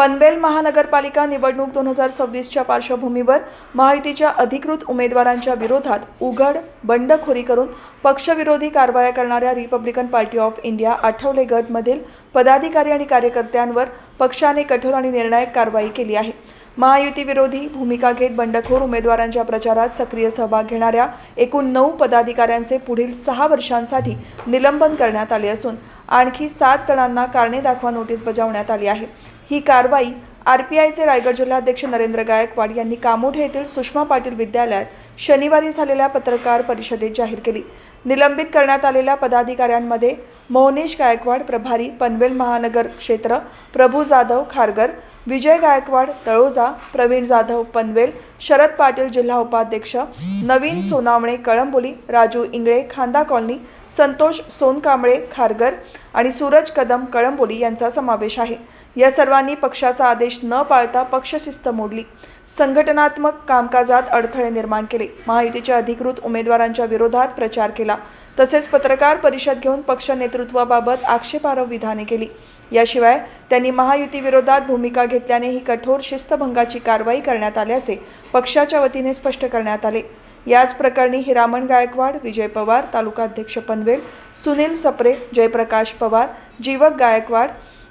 पनवेल महानगरपालिका निवडणूक दोन हजार सव्वीसच्या पार्श्वभूमीवर महायुतीच्या अधिकृत उमेदवारांच्या विरोधात उघड बंडखोरी करून पक्षविरोधी कारवाया करणाऱ्या Republican Party of India Athawale गटमधील पदाधिकारी आणि कार्यकर्त्यांवर पक्षाने कठोर आणि निर्णायक कारवाई केली आहे. महायुतीविरोधी भूमिका घेत बंडखोर उमेदवारांच्या प्रचारात सक्रिय सहभाग घेणाऱ्या एकूण नऊ पदाधिकाऱ्यांचे पुढील सहा वर्षांसाठी निलंबन करण्यात आले असून आणखी सात जणांना कारणे दाखवा नोटीस बजावण्यात आली आहे. ही कारवाई आर पी आयचे रायगड जिल्हाध्यक्ष नरेंद्र गायकवाड यांनी कामोठे येथील सुषमा पाटील विद्यालयात शनिवारी झालेल्या पत्रकार परिषदेत जाहीर केली. निलंबित करण्यात आलेल्या पदाधिकाऱ्यांमध्ये मोहनेश गायकवाड प्रभारी पनवेल महानगर क्षेत्र प्रभू जाधव खारगर विजय गायकवाड तळोजा प्रवीण जाधव पनवेल शरद पाटील जिल्हा उपाध्यक्ष नवीन सोनावणे कळंबोली राजू इंगळे खांदा कॉलनी संतोष सोनकांबळे खारगर आणि सूरज कदम कळंबोली यांचा समावेश आहे. या सर्वांनी पक्षाचा आदेश न पाळता पक्षशिस्त मोडली. संघटनात्मक कामकाजात अडथळे निर्माण केले. महायुतीच्या अधिकृत उमेदवारांच्या विरोधात प्रचार केला. तसेच पत्रकार परिषद घेऊन पक्ष नेतृत्वाबाबत आक्षेपार्ह विधाने केली. याशिवाय त्यांनी महायुतीविरोधात भूमिका घेतल्याने ही कठोर शिस्तभंगाची कारवाई करण्यात आल्याचे पक्षाच्या वतीने स्पष्ट करण्यात आले. याच प्रकरणी हिरामण गायकवाड विजय पवार तालुकाध्यक्ष पनवेल सुनील सप्रे जयप्रकाश पवार जीवक गायकवाड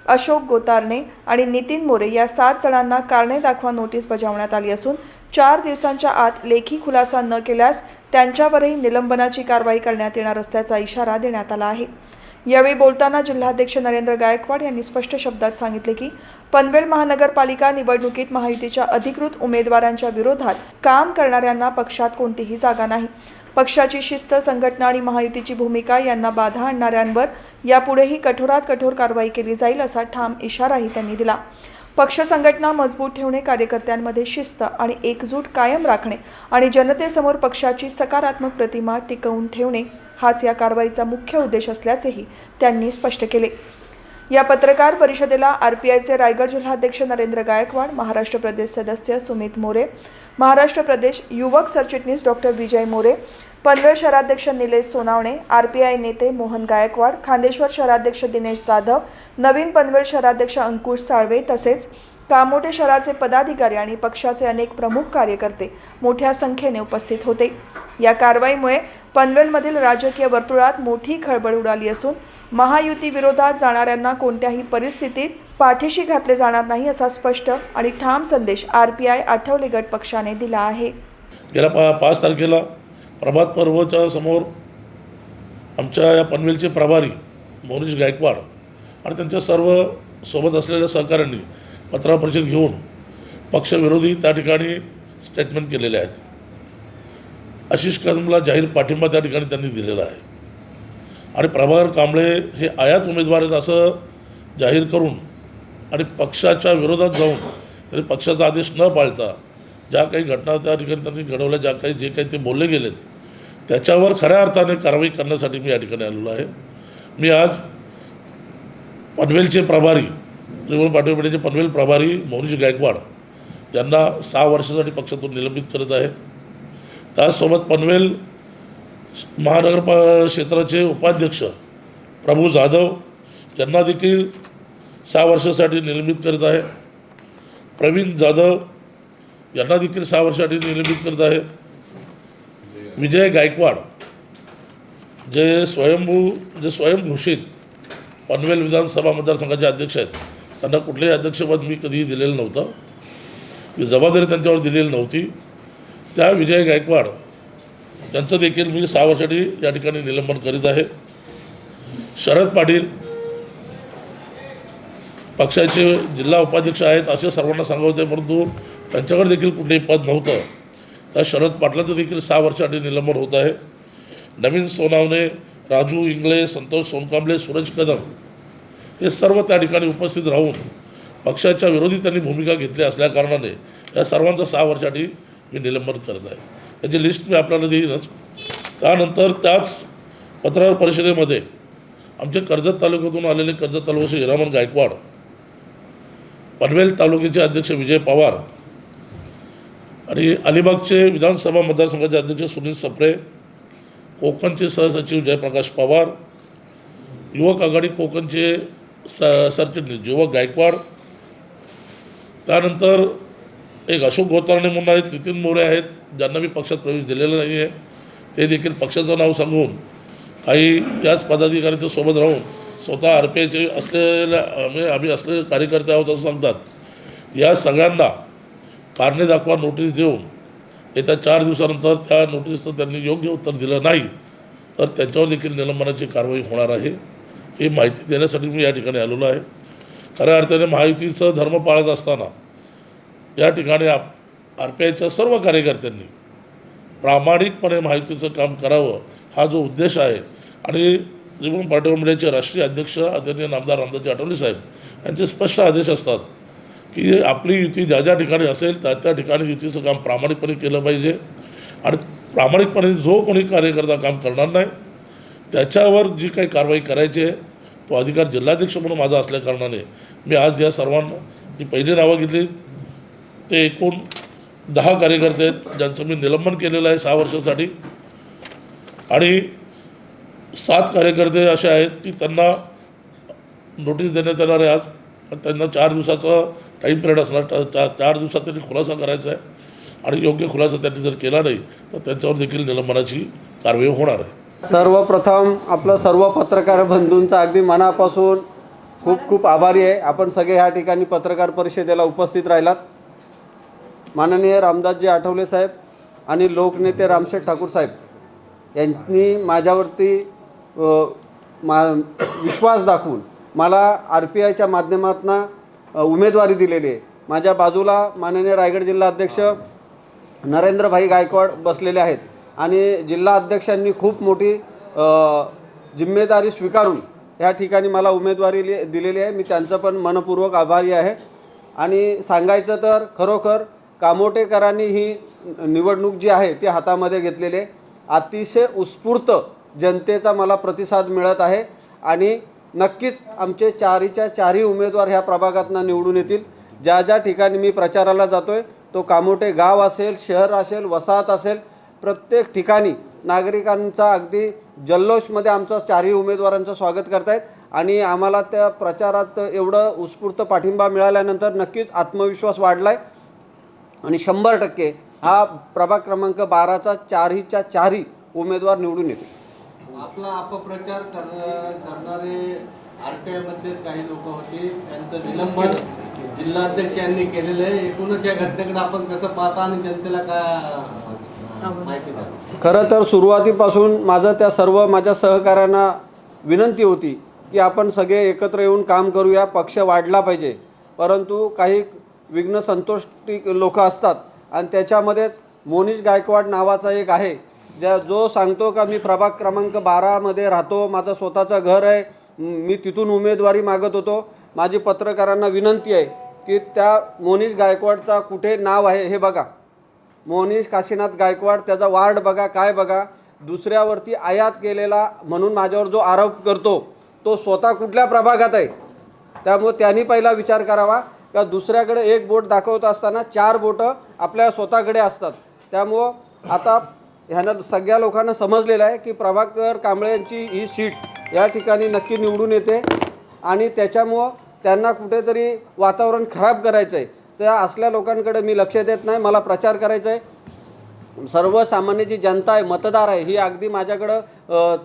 अशोक गोतारणे आणि नितीन मोरे या सात जणांना कारणे दाखवा नोटीस बजावण्यात आली असून चार दिवसांच्या आत लेखी खुलासा न केल्यास त्यांच्यावरही निलंबनाची कारवाई करण्यात येणार असल्याचा इशारा देण्यात आला आहे. यावेळी बोलताना जिल्हाध्यक्ष नरेंद्र गायकवाड यांनी स्पष्ट शब्दात सांगितले की पनवेल महानगरपालिका निवडणुकीत महायुतीच्या अधिकृत उमेदवारांच्या विरोधात काम करणाऱ्यांना पक्षात कोणतीही जागा नाही. पक्षाची शिस्त संघटना आणि महायुतीची भूमिका यांना बाधा आणणाऱ्यांवर यापुढेही कठोरात कठोर कारवाई केली जाईल असा ठाम इशाराही त्यांनी दिला. पक्ष संघटना मजबूत ठेवणे कार्यकर्त्यांमध्ये शिस्त आणि एकजूट कायम राखणे आणि जनतेसमोर पक्षाची सकारात्मक प्रतिमा टिकवून ठेवणे हाच या कारवाईचा मुख्य उद्देश असल्याचेही त्यांनी स्पष्ट केले. या पत्रकार परिषदेला आर पी आयचे रायगड जिल्हाध्यक्ष नरेंद्र गायकवाड महाराष्ट्र प्रदेश सदस्य सुमित मोरे महाराष्ट्र प्रदेश युवक सरचिटणीस डॉक्टर विजय मोरे पनवेल शहराध्यक्ष Nilesh Sonawane R P I नेते मोहन गायकवाड खांदेश्वर शहराध्यक्ष दिनेश जाधव नवीन पनवेल शहराध्यक्ष अंकुश साळवे तसेच कामोटे शहराचे पदाधिकारी आणि पक्षाचे अनेक प्रमुख कार्यकर्ते मोठ्या संख्येने उपस्थित होते. या कारवाईमुळे पनवेलमधील राजकीय वर्तुळात मोठी खळबळ उडाली असून महायुती विरोधात जाणाऱ्यांना कोणत्याही परिस्थितीत पाठीशी घातले जाणार नाही असा स्पष्ट आणि ठाम संदेश आर पी आय आठवले गट पक्षाने दिला आहे. गेल्या पा पाच तारखेला प्रभात पर्वच्या समोर आमच्या या पनवेलचे प्रभारी मोनीश गायकवाड आणि त्यांच्या सर्व सोबत असलेल्या सहकाऱ्यांनी पत्र परिषद घेऊन पक्षविरोधी त्या ठिकाणी स्टेटमेंट केलेले आहेत. आशिष कदमला जाहीर पाठिंबा त्या ठिकाणी त्यांनी दिलेला आहे. आणि प्रभाकर कांबळे हे आयात उमेदवार आहेत असं जाहीर करून आणि पक्षाच्या विरोधात जाऊन तरी पक्षाचा आदेश न पाळता ज्या काही घटना त्या ठिकाणी त्यांनी घडवल्या ज्या काही जे काही ते बोलले गेलेत त्याच्यावर खऱ्या अर्थाने कारवाई करण्यासाठी मी या ठिकाणी आलेलो आहे. मी आज पनवेलचे प्रभारी त्रिभुवन पाटील पनवेल प्रभारी मौनीश गायकवाड यांना सहा वर्षासाठी पक्षातून निलंबित करत आहे. त्याचसोबत पनवेल महानगर क्षेत्राचे उपाध्यक्ष प्रभू जाधव यांना देखील सहा वर्षासाठी निलंबित करत आहे. प्रवीण जाधव यांना देखील सहा वर्षासाठी निलंबित करत आहे. विजय गायकवाड जे स्वयंभू जे स्वयंघोषित पनवेल विधानसभा मतदारसंघाचे अध्यक्ष आहेत त्यांना कुठलेही अध्यक्षपद मी कधीही दिलेलं नव्हतं. ती जबाबदारी त्यांच्यावर दिलेली नव्हती. त्या विजय गायकवाड यांचं देखील मी सहा वर्षासाठी या ठिकाणी निलंबन करीत आहे. शरद पाटील पक्षाचे जिल्हा उपाध्यक्ष आहेत असे सर्वांना सांगत होते परंतु त्यांच्याकडे देखील कुठलेही पद नव्हतं. त्या शरद पाटलाचं देखील सहा वर्षासाठी निलंबन होत आहे. नवीन सोनावणे राजू इंगळे संतोष सोनकांबळे सूरज कदम हे सर्व त्या ठिकाणी उपस्थित राहून पक्षाच्या विरोधी त्यांनी भूमिका घेतली असल्याकारणाने या सर्वांचं सहा वर्षासाठी मी निलंबन करत आहे. त्याची लिस्ट मी आपल्याला देईनच. त्यानंतर त्याच पत्रकार परिषदेमध्ये आमचे कर्जत तालुक्यातून आलेले कर्जत तालुक्याचे हिरामन गायकवाड पनवेल तालुक्याचे अध्यक्ष विजय पवार आणि अलिबागचे विधानसभा मतदारसंघाचे अध्यक्ष सुनील सप्रे कोकणचे सहसचिव जयप्रकाश पवार युवक आघाडी कोकणचे स सरचिटणीस युवक गायकवाड त्यानंतर एक अशोक गोतारणे म्हणून आहेत नितीन मोरे आहेत ज्यांना मी पक्षात प्रवेश दिलेला नाही आहे ते देखील पक्षाचं नाव सांगून काही याच पदाधिकाऱ्यांच्या सोबत राहून स्वतः आर पी आयचे असलेल्या म्हणजे आम्ही असलेले कार्यकर्ते आहोत असं सांगतात. या सगळ्यांना कारणे दाखवा नोटीस देऊन. येत्या चार दिवसानंतर त्या नोटीसचं त्यांनी योग्य उत्तर दिलं नाही तर त्यांच्यावर देखील निलंबनाची कारवाई होणार आहे. ही माहिती देण्यासाठी मी या ठिकाणी आलेलो आहे. खऱ्या अर्थाने महायुतीचं धर्म पाळत असताना या ठिकाणी आप आर पी आयच्या सर्व कार्यकर्त्यांनी प्रामाणिकपणे माहितीचं काम करावं हा जो उद्देश आहे. आणि रिपब्लिकन पार्टी ऑफ इंडियाचे राष्ट्रीय अध्यक्ष आदरणीय नामदार रामदासजी आठवले साहेब यांचे स्पष्ट आदेश असतात की आपली युती ज्या ज्या ठिकाणी असेल त्या त्या ठिकाणी युतीचं काम प्रामाणिकपणे केलं पाहिजे. आणि प्रामाणिकपणे जो कोणी कार्यकर्ता काम करणार नाही त्याच्यावर जी काही कारवाई करायची आहे तो अधिकार जिल्हाध्यक्ष म्हणून माझा असल्याकारणाने मी आज या सर्वांना जी पहिली नावं घेतली. ते एकूण दहा कार्यकर्ते आहेत ज्यांचं मी निलंबन केलेलं आहे सहा वर्षासाठी. आणि सात कार्यकर्ते असे आहेत की त्यांना नोटीस देण्यात येणार आहे आज. त्यांना चार दिवसाचं टाईम पिरियड असणार चा- चा- चार दिवसात त्यांनी खुलासा करायचा आहे. आणि योग्य खुलासा त्यांनी जर केला नाही तर त्यांच्यावर देखील निलंबनाची कारवाई होणार आहे. सर्वप्रथम आपलं सर्व पत्रकार बंधूंचा अगदी मनापासून खूप खूप आभारी आहे. आपण सगळे ह्या ठिकाणी पत्रकार परिषदेला उपस्थित राहिलात. माननीय रामदासजी आठवले साहेब आणि लोकनेते रामशेठ ठाकूर साहेब यांनी माझ्यावरती मा विश्वास दाखवून मला आर पी आयच्या माध्यमातून उमेदवारी दिलेली आहे. माझ्या बाजूला माननीय रायगड जिल्हा अध्यक्ष नरेंद्रभाई गायकवाड बसलेले आहेत. आणि जिल्हा अध्यक्षांनी खूप मोठी जिम्मेदारी स्वीकारून या ठिकाणी मला उमेदवारी लि- दिलेली आहे. मी त्यांचं पण मनपूर्वक आभारी आहे. आणि सांगायचं तर खरोखर कामोटेकरांनी ही निवडणूक जी आहे ती हातामध्ये घेतलेली आहे. अतिशय उत्स्फूर्त जनतेचा मला प्रतिसाद मिळत आहे. आणि नक्कीच आमचे चारीच्या चारही उमेदवार ह्या प्रभागातनं निवडून येतील. ज्या ज्या ठिकाणी मी प्रचाराला जातो आहे तो कामोटे गाव असेल शहर असेल वसाहत असेल प्रत्येक ठिकाणी नागरिकांचा अगदी जल्लोषमध्ये आमचं चारही उमेदवारांचं स्वागत करतायत. आणि आम्हाला त्या प्रचारात एवढं उत्स्फूर्त पाठिंबा मिळाल्यानंतर नक्कीच आत्मविश्वास वाढला आहे आणि शंभर टक्के हा प्रभाग क्रमांक बाराचा चारहीच्या चारही उमेदवार निवडून येतील. आपला अपप्रचार करणारे आर टी आयमध्ये काही लोक होते त्यांचं निलंबन जिल्हाध्यक्षांनी केलेलं आहे. एकूणच या घटनेकडे आपण कसं पाहता आणि जनतेला काय माहिती द्या खरं तर सुरुवातीपासून माझं त्या सर्व माझ्या सहकाऱ्यांना विनंती होती की आपण सगळे एकत्र येऊन काम करूया पक्ष वाढला पाहिजे. परंतु काही विघ्न संतोष्टी लोक असतात आणि त्याच्यामध्येच मोनिश गायकवाड नावाचा एक आहे. ज्या जो सांगतो का मी प्रभाग क्रमांक बारामध्ये राहतो माझं स्वतःचं घर आहे मी तिथून उमेदवारी मागत होतो. माझी पत्रकारांना विनंती आहे की त्या मोनीश गायकवाडचा कुठे नाव आहे हे बघा. मोनीश काशीनाथ गायकवाड त्याचा वार्ड बघा काय बघा. दुसऱ्यावरती आयात केलेला म्हणून माझ्यावर जो आरोप करतो तो स्वतः कुठल्या प्रभागात आहे? त्यामुळे त्यांनी पहिला विचार करावा. का दुसऱ्याकडे एक बोट दाखवत असताना चार बोटं आपल्या स्वतःकडे असतात. त्यामुळं आता ह्यानं सगळ्या लोकांना समजलेलं आहे की प्रभाकर कांबळे यांची ही सीट या ठिकाणी नक्की निवडून येते. आणि त्याच्यामुळं त्यांना कुठेतरी वातावरण खराब करायचं आहे त्या असल्या लोकांकडे मी लक्ष देत नाही मला प्रचार करायचा आहे सर्वसामान्य जी जनता आहे मतदार आहे ही अगदी माझ्याकडं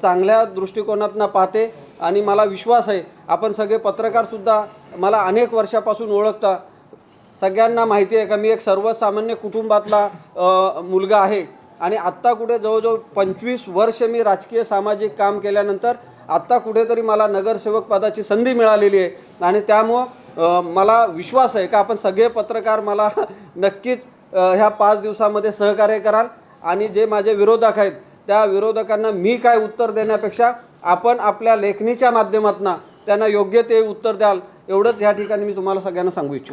चांगल्या दृष्टिकोनातनं पाहते आणि मला विश्वास आहे. आपण सगळे पत्रकारसुद्धा मला अनेक वर्षापासून ओळखता. सगळ्यांना माहिती आहे का मी एक सर्वसामान्य कुटुंबातला मुलगा आहे. आणि आत्ता कुठे जवळजवळ पंचवीस वर्ष मी राजकीय सामाजिक काम केल्यानंतर आत्ता कुठेतरी मला नगरसेवक पदाची संधी मिळालेली आहे. आणि त्यामुळं मला विश्वास आहे का आपण सगळे पत्रकार मला नक्कीच ह्या पाच दिवसामध्ये सहकार्य कराल. आणि जे माझे विरोधक आहेत त्या विरोधकांना मी काय उत्तर देण्यापेक्षा आपण आपल्या लेखणीच्या माध्यमातून त्यांना योग्य ते उत्तर द्याल. एवढंच ह्या ठिकाणी मी तुम्हाला सगळ्यांना सांगू इच्छितो.